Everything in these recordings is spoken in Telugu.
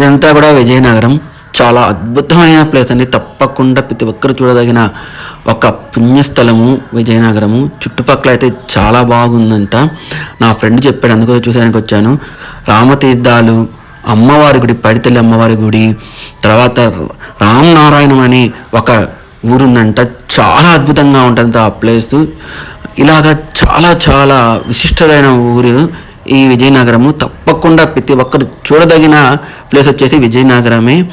ఇదంతా కూడా విజయనగరం చాలా అద్భుతమైన ప్లేస్ అండి. తప్పకుండా ప్రతి ఒక్కరు చూడదగిన ఒక పుణ్యస్థలము విజయనగరము. చుట్టుపక్కల అయితే చాలా బాగుందంట. నా ఫ్రెండ్ చెప్పాడు అందుకో చూసానికి వచ్చాను. రామతీర్థాలు అమ్మవారి గుడి పడితల్లి అమ్మవారి గుడి తర్వాత రామనారాయణం అని ఒక ఊరుందంట. చాలా అద్భుతంగా ఉంటుంది ఆ ప్లేస్. ఇలాగ చాలా చాలా విశిష్టమైన ఊరు. ఈ విజయనగరము తప్పకుండా ప్రతి ఒక్కరు చూడదగిన ప్లేస్ వచ్చేసి విజయనగరమే.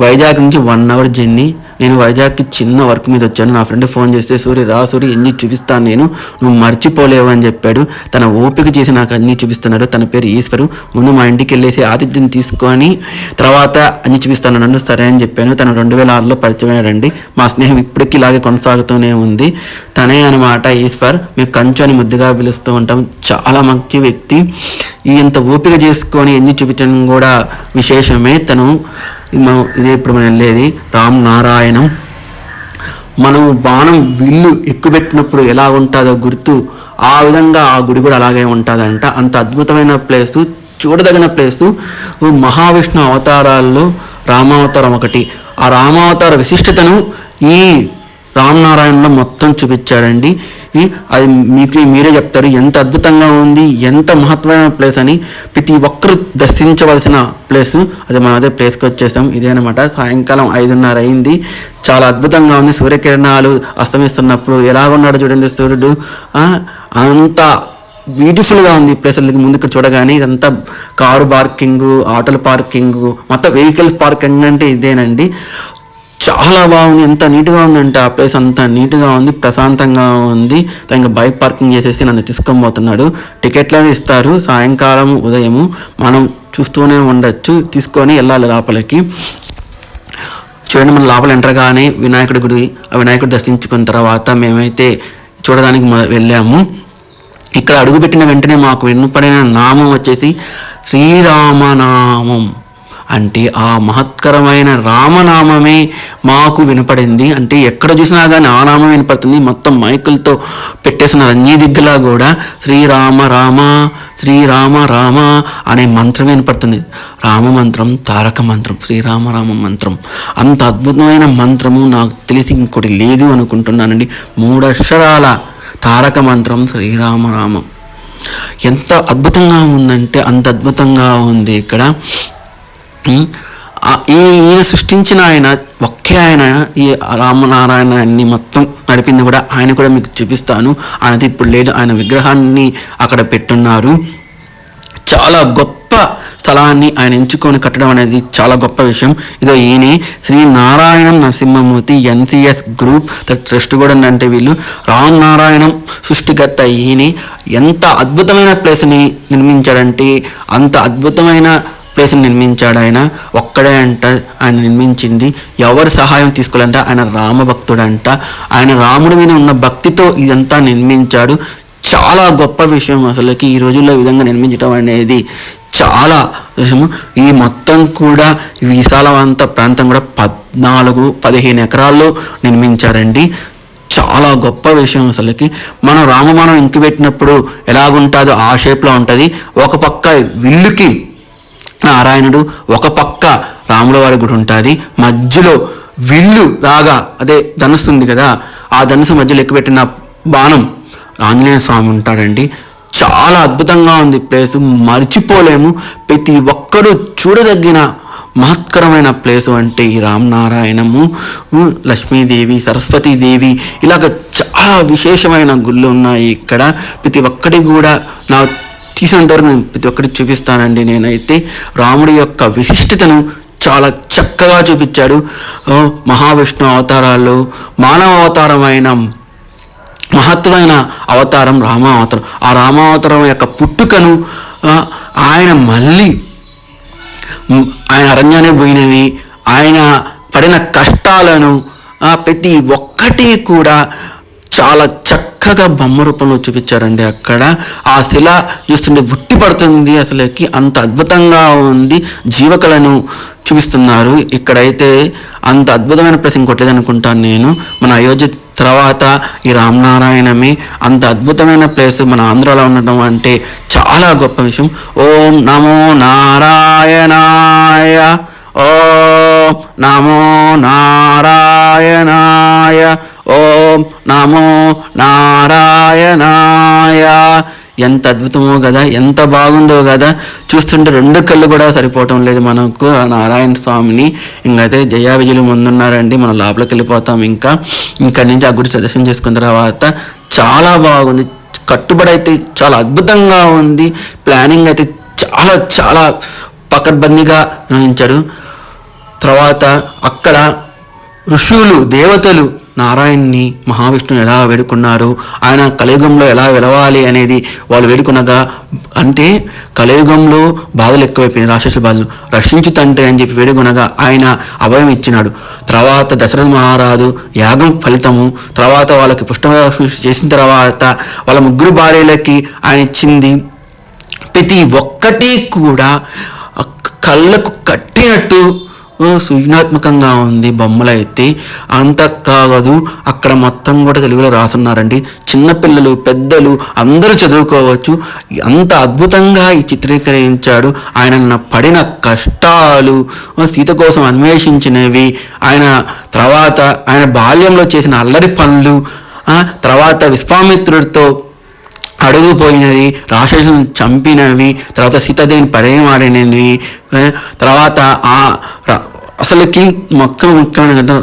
వైజాగ్ నుంచి వన్ అవర్ జర్నీ నేను వైజాగ్కి చిన్న వర్క్ మీద వచ్చాను. నా ఫ్రెండ్ ఫోన్ చేస్తే సూర్య రా సూర్య ఎన్ని చూపిస్తాను నేను. నువ్వు మర్చిపోలేవు అని చెప్పాడు. తన ఓపిక చేసి నాకు అన్ని చూపిస్తున్నాడు. తన పేరు ఈశ్వరు. ముందు మా ఇంటికి వెళ్ళేసి ఆతిథ్యం తీసుకొని తర్వాత అన్ని చూపిస్తాను నన్ను. సరే అని చెప్పాను. తను రెండు వేల ఆరులో పరిచయమయ్యాడండి మా స్నేహం ఇప్పటికీ ఇలాగే కొనసాగుతూనే ఉంది. తనే అనమాట ఈశ్వర్. మేము కంచు అని ముద్దుగా పిలుస్తూ ఉంటాం. చాలా మంచి వ్యక్తి. ఈ ఇంత ఓపిక చేసుకొని ఎన్ని చూపించడం కూడా విశేషమే. తను మనం ఇదే ఇప్పుడు మనం వెళ్ళేది రామ్ నారాయణం మనం బాణం విల్లు ఎక్కుపెట్టినప్పుడు ఎలా ఉంటుందో గుర్తు ఆ విధంగా ఆ గుడి కూడా అలాగే ఉంటుందంట. అంత అద్భుతమైన ప్లేసు చూడదగిన ప్లేసు. మహావిష్ణు అవతారాల్లో రామావతారం ఒకటి. ఆ రామావతార విశిష్టతను ఈ రామనారాయణలో మొత్తం చూపించాడండి. అది మీకు మీరే చెప్తారు ఎంత అద్భుతంగా ఉంది ఎంత మహత్వమైన ప్లేస్ అని ప్రతి ఒక్కరు దర్శించవలసిన ప్లేస్. అది మనం అదే ప్లేస్కి వచ్చేసాం ఇదేనమాట సాయంకాలం ఐదున్నర అయింది. చాలా అద్భుతంగా ఉంది సూర్యకిరణాలు అస్తమిస్తున్నప్పుడు ఎలాగున్నాడు చూడండి సూర్యుడు. అంత బ్యూటిఫుల్గా ఉంది ప్లేస్ ముందు ఇక్కడ చూడగానే. ఇదంతా కారు పార్కింగ్ ఆటోల పార్కింగ్ మొత్తం వెహికల్స్ పార్కింగ్ అంటే ఇదేనండి. చాలా బాగుంది. ఎంత నీట్గా ఉందంటే ఆ ప్లేస్ అంత నీట్గా ఉంది ప్రశాంతంగా ఉంది. ఇంకా బైక్ పార్కింగ్ చేసేసి నన్ను తీసుకొని పోతున్నాడు టికెట్లను ఇస్తారు. సాయంకాలం ఉదయము మనం చూస్తూనే ఉండొచ్చు. తీసుకొని వెళ్ళాలి లోపలికి. చూడండి మన లోపల ఎంటర్గానే వినాయకుడి గుడి ఆ వినాయకుడు దర్శించుకున్న తర్వాత మేమైతే చూడడానికి వెళ్ళాము. ఇక్కడ అడుగుపెట్టిన వెంటనే మాకు వినపడిన నామం వచ్చేసి శ్రీరామనామం. అంటే ఆ మహత్కరమైన రామనామమే మాకు వినపడింది. అంటే ఎక్కడ చూసినా కానీ ఆ నామం వినపడుతుంది. మొత్తం మైకులతో పెట్టేసిన అన్ని దిగ్గులా కూడా శ్రీరామ రామ శ్రీరామ రామ అనే మంత్రం వినపడుతుంది. రామ మంత్రం తారక మంత్రం శ్రీరామ రామ మంత్రం. అంత అద్భుతమైన మంత్రము నాకు తెలిసి ఇంకోటి లేదు అనుకుంటున్నానండి. మూడు అక్షరాల తారక మంత్రం శ్రీరామరామం ఎంత అద్భుతంగా ఉందంటే అంత అద్భుతంగా ఉంది ఇక్కడ. ఈ ఈయన సృష్టించిన ఆయన ఒకే ఆయన ఈ రామనారాయణాన్ని మొత్తం నడిపింది కూడా ఆయన కూడా మీకు చూపిస్తాను. ఆయనది ఇప్పుడు లేదు ఆయన విగ్రహాన్ని అక్కడ పెట్టున్నారు. చాలా గొప్ప స్థలాన్ని ఆయన ఎంచుకొని కట్టడం అనేది చాలా గొప్ప విషయం. ఇదో ఈయన శ్రీ నారాయణం నరసింహమూర్తి ఎన్సిఎస్ గ్రూప్ ట్రస్ట్ కూడా అంటే వీళ్ళు. రామ్ నారాయణం సృష్టికర్త ఈయన. ఎంత అద్భుతమైన ప్లేస్ని నిర్మించాడంటే అంత అద్భుతమైన ప్లేస్ని నిర్మించాడు ఆయన. ఒక్కడే అంట ఆయన నిర్మించింది. ఎవరు సహాయం తీసుకోవాలంటే ఆయన రామభక్తుడంట. ఆయన రాముడి మీద ఉన్న భక్తితో ఇదంతా నిర్మించాడు. చాలా గొప్ప విషయం అసలుకి ఈ రోజుల్లో విధంగా నిర్మించడం అనేది చాలా విషయము. ఈ మొత్తం కూడా విశాలవంత ప్రాంతం కూడా పద్నాలుగు పదిహేను ఎకరాల్లో నిర్మించారండి. చాలా గొప్ప విషయం అసలుకి. మనం రామమానం ఇంకిపెట్టినప్పుడు ఎలాగుంటుందో ఆ షేప్లో ఉంటుంది. ఒక పక్క విల్లుకి నారాయణుడు ఒక పక్క రాములవారి గుడి ఉంటుంది. మధ్యలో విల్లు లాగా అదే ధనుసు ఉంది కదా ఆ ధనుసు మధ్యలో ఎక్కుపెట్టిన బాణం ఆంజనేయ స్వామి ఉంటాడండి. చాలా అద్భుతంగా ఉంది ప్లేస్. మర్చిపోలేము. ప్రతి ఒక్కరూ చూడదగిన మహత్కరమైన ప్లేస్ అంటే ఈ రామనారాయణము లక్ష్మీదేవి సరస్వతీదేవి ఇలాగ చాలా విశేషమైన గుళ్ళు ఉన్నాయి ఇక్కడ. ప్రతి ఒక్కటి కూడా నా తీసినంతవరకు నేను ప్రతి ఒక్కటి చూపిస్తానండి. నేనైతే రాముడి యొక్క విశిష్టతను చాలా చక్కగా చూపించాడు. మహావిష్ణు అవతారాలు మానవ అవతారమైన మహత్వమైన అవతారం రామావతారం ఆ రామావతారం యొక్క పుట్టుకను ఆయన మళ్ళీ ఆయన అరణ్యానికి పోయినవి ఆయన పడిన కష్టాలను ప్రతి ఒక్కటి కూడా చాలా చక్క చక్కగా బొమ్మ రూపంలో చూపించారండి అక్కడ. ఆ శిల చూస్తుంటే ఉట్టి పడుతుంది అసలుకి అంత అద్భుతంగా ఉంది. జీవకళను చూపిస్తున్నారు. ఇక్కడైతే అంత అద్భుతమైన ప్లేస్ కొట్టేదనుకుంటాను అనుకుంటాను నేను. మన అయోధ్య తర్వాత ఈ రామనారాయణమే అంత అద్భుతమైన ప్లేస్ మన ఆంధ్రాలో ఉండటం అంటే చాలా గొప్ప విషయం. ఓం నమో నారాయణాయ. నమో నారాయణాయ. ఓం నమో నారాయణాయ. ఎంత అద్భుతమో కదా ఎంత బాగుందో కదా చూస్తుంటే రెండు కళ్ళు కూడా సరిపోవటం లేదు మనకు ఆ నారాయణ స్వామిని. ఇంకైతే జయా విజయులు ముందున్నారండి మనం లోపలికి వెళ్ళిపోతాం ఇంకా. ఇక్కడి నుంచి ఆ గుడి దర్శనం చేసుకున్న తర్వాత చాలా బాగుంది. కట్టుబడి అయితే చాలా అద్భుతంగా ఉంది. ప్లానింగ్ అయితే చాలా చాలా పకడ్బందీగా నిర్వహించాడు తర్వాత అక్కడ ఋషులు దేవతలు నారాయణ్ణి మహావిష్ణుని ఎలా వేడుకున్నారు? ఆయన కలియుగంలో ఎలా వెలవాలి అనేది వాళ్ళు వేడుకునగా అంటే కలియుగంలో బాధలు ఎక్కువైపోయింది రాక్షసుల బాధలు. రక్షించు తండ్రి అని చెప్పి వేడుకునగా ఆయన అభయం ఇచ్చినాడు. తర్వాత దశరథ మహారాజు యాగం ఫలితము తర్వాత వాళ్ళకి పుష్ప చేసిన తర్వాత వాళ్ళ ముగ్గురు భార్యలకి ఆయన ఇచ్చింది ప్రతి ఒక్కటి కూడా కళ్ళకు కట్టినట్టు సృజనాత్మకంగా ఉంది బొమ్మలు అయితే అంత కాదు అక్కడ మొత్తం కూడా తెలుగులో రాసున్నారండి చిన్నపిల్లలు పెద్దలు అందరూ చదువుకోవచ్చు. అంత అద్భుతంగా ఈ చిత్రీకరించాడు. ఆయన పడిన కష్టాలు. సీత కోసం అన్వేషించినవి. ఆయన తర్వాత ఆయన బాల్యంలో చేసిన అల్లరి పనులు. తర్వాత విశ్వామిత్రుడితో అడుగుపోయినవి రాక్షసులను చంపినవి తర్వాత సీతాదేవిని పరిమాడినవి తర్వాత ఆ రా- అసలుకి మొక్క ముఖ్యమైన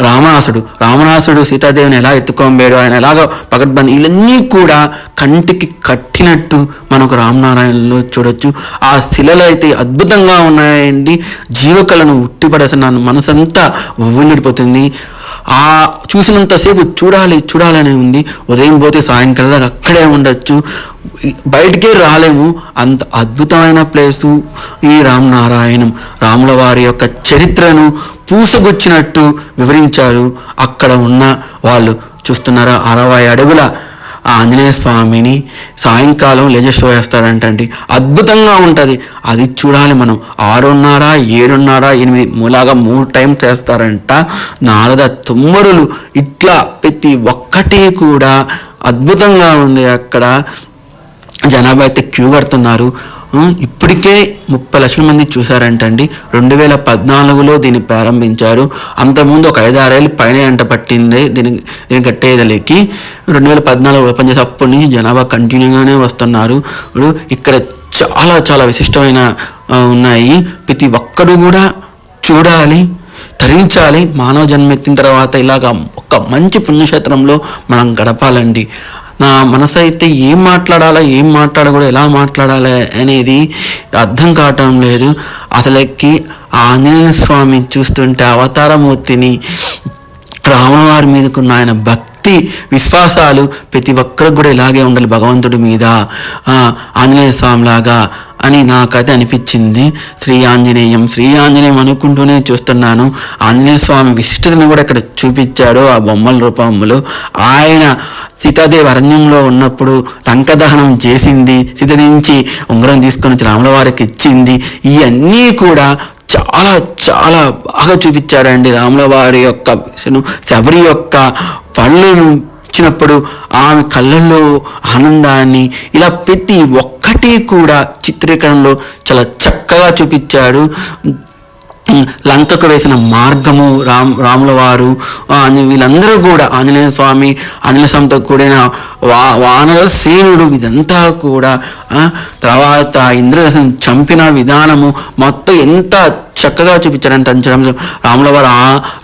రామరాసుడు రామరాసుడు సీతాదేవిని ఎలా ఎత్తుకోంబేడు ఆయన ఎలాగో పకడ్బందీ ఇవన్నీ కూడా కంటికి కట్టినట్టు మనకు రామనారాయణలో చూడొచ్చు. ఆ శిలలు అయితే అద్భుతంగా ఉన్నాయండి. జీవకళను ఉట్టిపడేస్తున్నాను మనసంతా ఉవ్విళ్ళిపోతుంది ఆ చూసినంతసేపు చూడాలి చూడాలని ఉంది. ఉదయం పోతే సాయంకాలం దాకా అక్కడే ఉండొచ్చు. బయటికే రాలేము. అంత అద్భుతమైన ప్లేసు ఈ రామనారాయణం. రాముల వారి యొక్క చరిత్రను పూసగుచ్చినట్టు వివరించారు. అక్కడ ఉన్న వాళ్ళు చూస్తున్నారా? అరవై అడుగుల ఆ ఆంజనేయ స్వామిని సాయంకాలం లేజర్ షో వేస్తారంటండి అద్భుతంగా ఉంటుంది. అది చూడాలి మనం. ఆరున్నర ఏడున్నర ఎనిమిది మూలాగా మూడు టైం చేస్తారంట నారద తుమ్మరులు. ఇట్లా ప్రతి ఒక్కటి కూడా అద్భుతంగా ఉంది అక్కడ. జనాభా అయితే క్యూ కడుతున్నారు. ఇప్పటికే ముప్పై లక్షల మంది చూశారంటండి. రెండు వేల పద్నాలుగులో దీన్ని ప్రారంభించారు. అంతకుముందు ఒక ఐదు ఆరేళ్ళు పైన ఎంట పట్టింది దీని దీన్ని కట్టేదలేకి. రెండు వేల పద్నాలుగు ఓపెన్ చేసి అప్పటి నుంచి జనాభా కంటిన్యూగానే వస్తున్నారు. ఇక్కడ చాలా చాలా విశిష్టమైన ఉన్నాయి. ప్రతి ఒక్కడు కూడా చూడాలి ధరించాలి. మానవ జన్మెత్తిన తర్వాత ఇలాగ ఒక మంచి పుణ్యక్షేత్రంలో మనం గడపాలండి. నా మనసు అయితే ఏం మాట్లాడాలా ఏం మాట్లాడకూడదు ఎలా మాట్లాడాలి అనేది అర్థం కావటం లేదు. అసలుకి ఆంజనేయ స్వామి చూస్తుంటే అవతారమూర్తిని రావణ వారి మీదకున్న ఆయన భక్తి విశ్వాసాలు ప్రతి ఒక్కరికి కూడా ఇలాగే ఉండాలి భగవంతుడి మీద. ఆంజనేయ స్వామి లాగా అని నాకైతే అనిపించింది. శ్రీ ఆంజనేయం శ్రీ ఆంజనేయం అనుకుంటూనే చూస్తున్నాను. ఆంజనేయ స్వామి విశిష్టతను కూడా ఇక్కడ చూపించాడు ఆ బొమ్మల రూపంలో. ఆయన సీతాదేవి అరణ్యంలో ఉన్నప్పుడు లంక దహనం చేసింది. సీత నుంచి ఉంగరం తీసుకొని రాముల వారికి ఇచ్చింది. ఇవన్నీ కూడా చాలా చాలా బాగా చూపించారండి రాముల వారి యొక్క శబరి యొక్క పళ్ళను ఇచ్చినప్పుడు ఆమె కళ్ళల్లో ఆనందాన్ని ఇలా ప్రతి ఒక్కటి కూడా చిత్రీకరణలో చాలా చక్కగా చూపించాడు లంకకు వేసిన మార్గము రామ్ రాముల వారు వీళ్ళందరూ కూడా ఆంజనేయ స్వామి ఆంజనేయ స్వామితో కూడిన వా వానర సేనుడు ఇదంతా కూడా తర్వాత ఇంద్రసేను చంపిన విధానము మొత్తం ఎంత చక్కగా చూపించాడంటే అంచడంలో రాముల వారు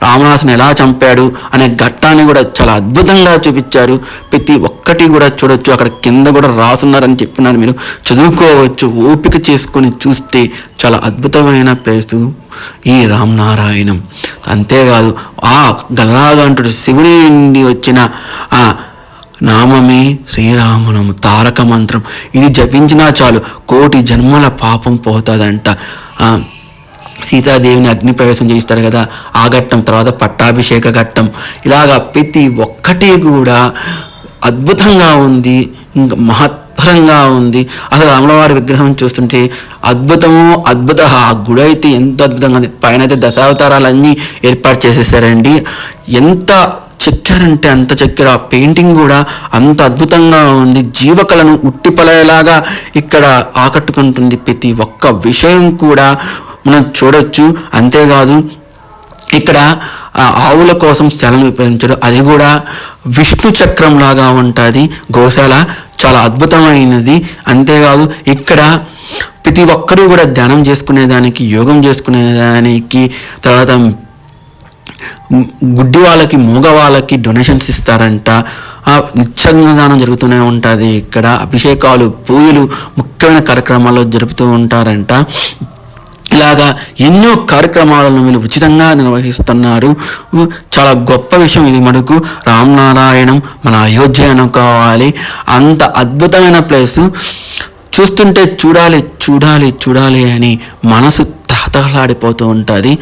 రామదాసుని ఎలా చంపాడు? అనే ఘట్టాన్ని కూడా చాలా అద్భుతంగా చూపించారు. ప్రతి ఒక్కటి కూడా చూడొచ్చు. అక్కడ కింద కూడా రాసున్నారని చెప్పినాను మీరు. చదువుకోవచ్చు. ఓపిక చేసుకొని చూస్తే చాలా అద్భుతమైన ప్లేసు. ఈ రామనారాయణం. అంతేకాదు ఆ గల్లాగంటుడు శివుడి నుండి వచ్చిన ఆ నామమే శ్రీరామనం తారక మంత్రం. ఇది జపించినా చాలు కోటి జన్మల పాపం పోతుందంట. ఆ, సీతాదేవిని అగ్ని ప్రవేశం చేయిస్తారు కదా ఆ ఘట్టం తర్వాత పట్టాభిషేక ఘట్టం. ఇలాగా ప్రతి ఒక్కటి కూడా అద్భుతంగా ఉంది ఇంకా మహత్తరంగా ఉంది. అసలు అమలవారి విగ్రహం చూస్తుంటే అద్భుతము అద్భుత ఆ గుడి అయితే ఎంత అద్భుతంగా ఉంది. పైన అయితే దశావతారాలన్నీ ఏర్పాటు చేసేసారండి. ఎంత చెక్కారంటే అంత చెక్కారు. ఆ పెయింటింగ్ కూడా అంత అద్భుతంగా ఉంది. జీవకళను ఉట్టిపలేలాగా ఇక్కడ ఆకట్టుకుంటుంది ప్రతి ఒక్క విషయం కూడా మనం చూడొచ్చు. అంతేకాదు ఇక్కడ ఆవుల కోసం స్థలం విభజించడం అది కూడా విష్ణు చక్రం లాగా ఉంటుంది. గోశాల చాలా అద్భుతమైనది. అంతేకాదు ఇక్కడ ప్రతి ఒక్కరూ కూడా ధ్యానం చేసుకునేదానికి యోగం చేసుకునేదానికి తర్వాత గుడ్డి వాళ్ళకి మూగ వాళ్ళకి డొనేషన్స్ ఇస్తారంట ఆ జరుగుతూనే ఉంటుంది. ఇక్కడ అభిషేకాలు పూజలు ముఖ్యమైన కార్యక్రమాలు జరుపుతూ ఉంటారంట. ఇలాగా ఎన్నో కార్యక్రమాలను వీళ్ళు ఉచితంగా నిర్వహిస్తున్నారు. చాలా గొప్ప విషయం ఇది మనకు. రామనారాయణం మన అయోధ్య అనుకోవాలి అంత అద్భుతమైన ప్లేసు. చూస్తుంటే చూడాలి చూడాలి చూడాలి అని మనసు తహతహలాడిపోతూ ఉంటుంది.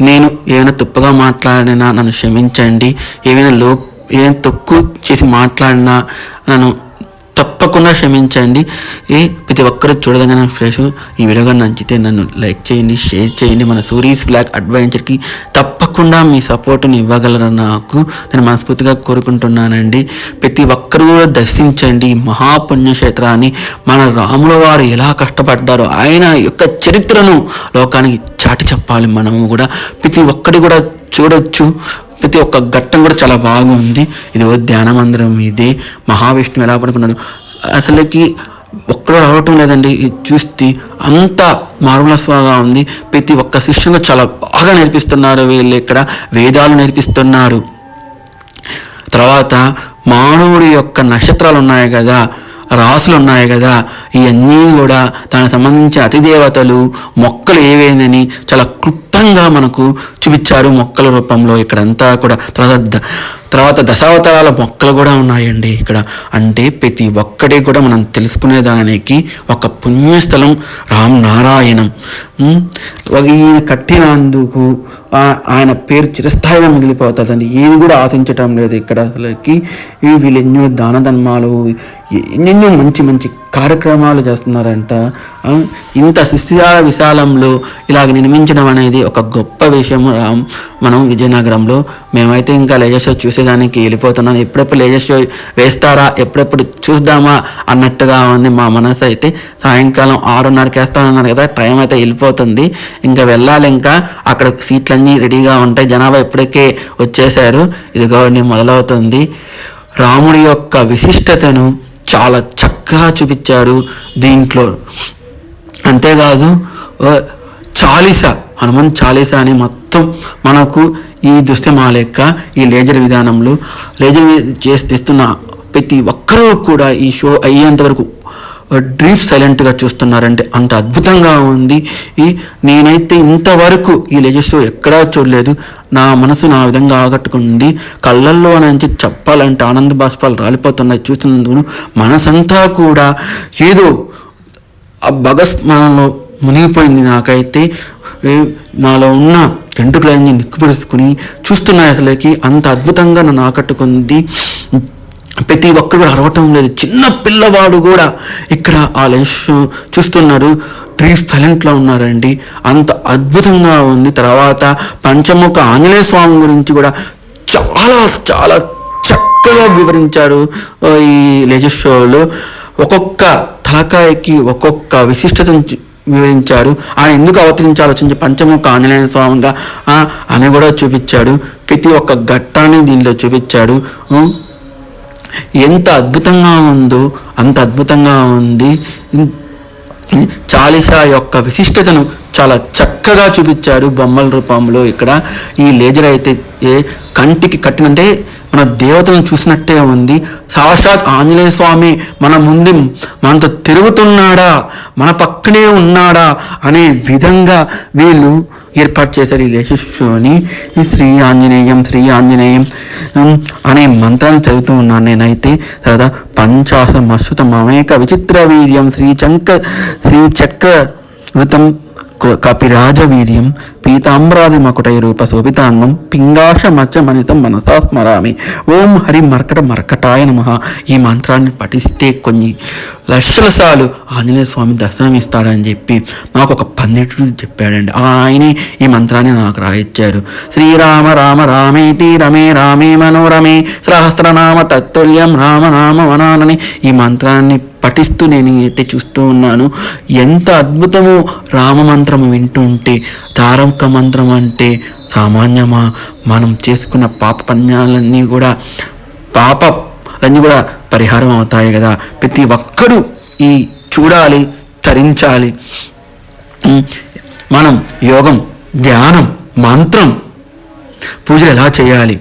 నేను ఏమైనా తప్పుగా మాట్లాడినా నన్ను క్షమించండి. ఏమైనా లో ఏం తక్కువ చేసి మాట్లాడినా నన్ను తప్పకుండా క్షమించండి. ఏ ప్రతి ఒక్కరు చూడదగిన ఫ్రెష్ ఈ వీడియో నచ్చితే నన్ను లైక్ చేయండి షేర్ చేయండి. మన సూరీస్ బ్లాక్ అడ్వెంచర్కి తప్పకుండా మీ సపోర్ట్ని ఇవ్వగలరని నాకు నేను మనస్ఫూర్తిగా కోరుకుంటున్నానండి. ప్రతి ఒక్కరు కూడా దర్శించండి. మహాపుణ్యక్షేత్రాన్ని మన రాముల వారు ఎలా కష్టపడ్డారో ఆయన యొక్క చరిత్రను లోకానికి చాటి చెప్పాలి మనము కూడా. ప్రతి ఒక్కరు కూడా చూడొచ్చు. ప్రతి ఒక్క ఘట్టం కూడా చాలా బాగుంది. ఇది ఓ ధ్యాన మందిరం ఇది. మహావిష్ణువు ఎలా పడుకున్నాడు? అసలుకి ఒక్కడు రావటం లేదండి. ఇది చూస్తే అంత మార్మలస్వాగా ఉంది. ప్రతి ఒక్క శిష్యులు చాలా బాగా నేర్పిస్తున్నారు వీళ్ళు ఇక్కడ. వేదాలు నేర్పిస్తున్నారు. తర్వాత మానవుడి యొక్క నక్షత్రాలు ఉన్నాయి కదా. రాసులు ఉన్నాయి కదా. ఇవన్నీ కూడా దానికి సంబంధించిన అతిదేవతలు మొక్కలు ఏవేనని చాలా క్లుప్తంగా మనకు చూపించారు మొక్కల రూపంలో. ఇక్కడంతా కూడా తర్వాత తర్వాత దశావతారాల మొక్కలు కూడా ఉన్నాయండి ఇక్కడ. అంటే ప్రతి ఒక్కటి కూడా మనం తెలుసుకునేదానికి ఒక పుణ్యస్థలం రామ్ నారాయణం. ఈయన కట్టినందుకు ఆయన పేరు చిరస్థాయిగా మిగిలిపోతుందండి. ఏది కూడా ఆశించటం లేదు ఇక్కడ అసలుకి వీళ్ళు ఎన్నో దాన ధర్మాలు ఎన్నెన్నో మంచి మంచి కార్యక్రమాలు చేస్తున్నారంట. ఇంత శిష్యాల విశాలంలో ఇలాగ నిర్మించడం అనేది ఒక గొప్ప విషయం మనం విజయనగరంలో మేమైతే ఇంకా లేజర్ షో చూసేదానికి వెళ్ళిపోతున్నాను ఎప్పుడెప్పుడు లేజర్ షో వేస్తారా ఎప్పుడెప్పుడు చూద్దామా అన్నట్టుగా ఉంది మా మనసు అయితే. సాయంకాలం ఆరున్నరకి వేస్తానన్నారు కదా టైం అయితే వెళ్ళిపోతుంది. ఇంకా వెళ్ళాలి ఇంకా. అక్కడ సీట్లన్నీ రెడీగా ఉంటాయి. జనాభా ఇప్పటికే వచ్చేసారు ఇది ఇదిగోండి మొదలవుతుంది. రాముడి యొక్క విశిష్టతను చాలా చక్కగా చూపించాడు దీంట్లో. అంతేకాదు చాలీస హనుమాన్ చాలీస అని మొత్తం మనకు ఈ దుస్తమా లెక్క ఈ లేజర్ విధానంలో లేజర్ చేస్తున్న ప్రతి ఒక్కరూ కూడా ఈ షో అయ్యేంత వరకు డ్రీఫ్ సైలెంట్గా చూస్తున్నారంటే అంత అద్భుతంగా ఉంది. ఈ నేనైతే ఇంతవరకు ఈ లెజెస్లో ఎక్కడా చూడలేదు. నా మనసు నా విధంగా ఆకట్టుకుంది. కళ్ళల్లో నుంచి చెప్పాలంటే ఆనంద బాష్పాలు రాలిపోతున్నాయి చూస్తున్నందుకు మనసంతా కూడా ఏదో ఆ భగస్మరణలో మునిగిపోయింది నాకైతే. నాలో ఉన్న వెంట్రుకలన్నీ నిక్కుపరుచుకుని చూస్తున్నాయి అసలుకి అంత అద్భుతంగా నన్ను ఆకట్టుకుంది. ప్రతి ఒక్కరు కూడా అరవటం లేదు. చిన్న పిల్లవాడు కూడా ఇక్కడ ఆ లెన్స్ చూస్తున్నారు. ట్రీ సైలెంట్లో ఉన్నారండి. అంత అద్భుతంగా ఉంది. తర్వాత పంచముఖ ఆంజనేయ స్వామి గురించి కూడా చాలా చాలా చక్కగా వివరించారు ఈ లేజర్ షోలో ఒక్కొక్క తలకాయకి ఒక్కొక్క విశిష్టతను వివరించారు. ఆయన ఎందుకు అవతరించి ఆలోచించి పంచముఖ ఆంజనేయ స్వామిగా అని కూడా చూపించాడు. ప్రతి ఒక్క ఘట్టాన్ని దీనిలో చూపించాడు. ఎంత అద్భుతంగా ఉందో అంత అద్భుతంగా ఉంది. చాలీసా యొక్క విశిష్టతను చాలా చక్కగా చూపించాడు బొమ్మల రూపంలో ఇక్కడ. ఈ లేజర్ అయితే ఏ కంటికి కట్టినంటే మన దేవతలను చూసినట్టే ఉంది. సాక్షాత్ ఆంజనేయ స్వామి మన ముందు మనతో తిరుగుతున్నాడా? మన పక్కనే ఉన్నాడా? అనే విధంగా వీళ్ళు ఏర్పాటు చేశారు ఈ లేజర్ ఈ శ్రీ ఆంజనేయం శ్రీ ఆంజనేయం అనే మంత్రాన్ని చదువుతూ ఉన్నాను నేనైతే. తర్వాత పంచాశ మస్తుతం అనేక విచిత్ర వీర్యం శ్రీ చంక శ్రీ చక్ర వృతం కపిరాజవీర్యం పీతాంబ్రాది మకుటై రూప శోభితాంగం పింగాష మచ్చ మనితం మనసా స్మరామి. ఓం హరి మర్కట మర్కటాయ నమ. ఈ మంత్రాన్ని పఠిస్తే కొన్ని లక్షల సార్లు ఆంజనేయ స్వామి దర్శనం ఇస్తాడని చెప్పి నాకు ఒక పండితుడు చెప్పాడండి. ఆయనే ఈ మంత్రాన్ని నాకు రాయిచ్చారు. శ్రీరామ రామ రామేతి రమే రామే మనోరమే. సహస్రనామ తత్తుల్యం రామనామ వనానని ఈ మంత్రాన్ని పఠిస్తూ నేను అయితే చూస్తూ ఉన్నాను. ఎంత అద్భుతమో రామ మంత్రం వింటుంటే తారక మంత్రం అంటే సామాన్యమా? మనం చేసుకున్న పాప పుణ్యాలన్నీ కూడా పాప అన్నీ కూడా పరిహారం అవుతాయి కదా. ప్రతి ఒక్కరూ ఈ చూడాలి తరించాలి. మనం యోగం ధ్యానం మంత్రం పూజలు ఎలా చేయాలి?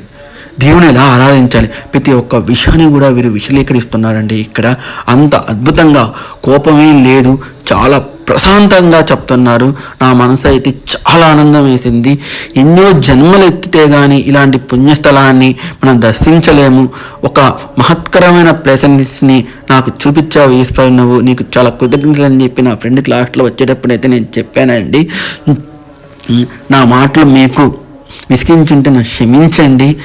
దేవుని ఎలా ఆరాధించాలి? ప్రతి ఒక్క విషయాన్ని కూడా వీరు విశలీకరిస్తున్నారండి ఇక్కడ అంత అద్భుతంగా కోపమే లేదు. చాలా ప్రశాంతంగా చెప్తున్నారు. నా మనసు అయితే చాలా ఆనందం వేసింది. ఎన్నో జన్మలు ఎత్తితే కానీ ఇలాంటి పుణ్యస్థలాన్ని మనం దర్శించలేము. ఒక మహత్కరమైన ప్లేసెస్ని నాకు చూపించావు ఈశ్వరు నువ్వు. నీకు చాలా కృతజ్ఞతలు అని చెప్పి నా ఫ్రెండ్ క్లాస్లో వచ్చేటప్పుడైతే నేను చెప్పానండి. నా మాటలు మీకు విసిగించుంటే నన్ను క్షమించండి.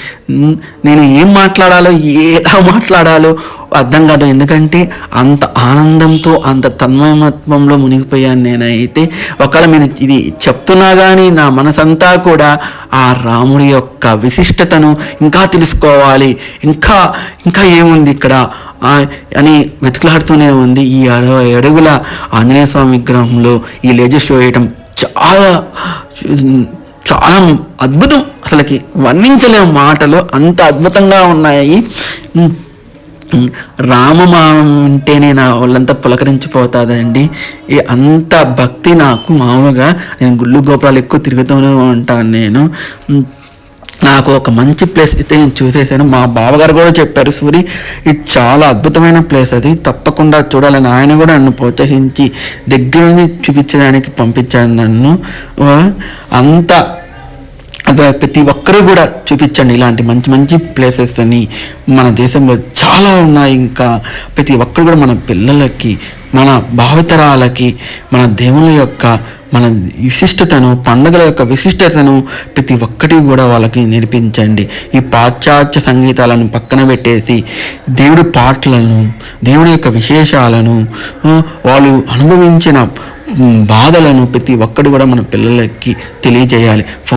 నేను ఏం మాట్లాడాలో ఎలా మాట్లాడాలో అర్థం కాదు. ఎందుకంటే అంత ఆనందంతో అంత తన్మయమత్వంలో మునిగిపోయాను నేనైతే. ఒకవేళ నేను ఇది చెప్తున్నా కానీ నా మనసంతా కూడా ఆ రాముడి యొక్క విశిష్టతను ఇంకా తెలుసుకోవాలి. ఇంకా ఇంకా ఏముంది ఇక్కడ? అని వెతుకులాడుతూనే ఉంది ఈ అరవై అడుగుల ఆంజనేయ స్వామి విగ్రహంలో ఈ లేజర్ షో వేయటం. చాలా చాలా అద్భుతం. అసలుకి వర్ణించలేము మాటలు అంత అద్భుతంగా ఉన్నాయి. ఉమ్, రామమా అంటేనే నా వాళ్ళంతా పులకరించిపోతుందండి. ఈ అంత భక్తి నాకు మామూలుగా నేను గుళ్ళు గోపురాలు ఎక్కువ తిరుగుతూనే ఉంటాను నేను. నాకు ఒక మంచి ప్లేస్ అయితే నేను చూసేసాను. మా బావగారు కూడా చెప్పారు సూరి ఇది చాలా అద్భుతమైన ప్లేస్ అది. తప్పకుండా చూడాలని ఆయన కూడా నన్ను ప్రోత్సహించి దగ్గర నుంచి చూపించడానికి పంపించాడు నన్ను. అంత ప్రతి ఒక్కరు కూడా చూపించండి. ఇలాంటి మంచి మంచి ప్లేసెస్ అని మన దేశంలో చాలా ఉన్నాయి. ఇంకా ప్రతి ఒక్కరు కూడా మన పిల్లలకి మన భావితరాలకి మన దేవుని యొక్క మన విశిష్టతను పండుగల యొక్క విశిష్టతను ప్రతి ఒక్కటి కూడా వాళ్ళకి నేర్పించండి. ఈ పాశ్చాత్య సంగీతాలను పక్కన పెట్టేసి దేవుడి పాటలను దేవుడి యొక్క విశేషాలను వాళ్ళు అనుభవించిన బాధలను ప్రతి ఒక్కటి కూడా మన పిల్లలకి తెలియజేయాలి.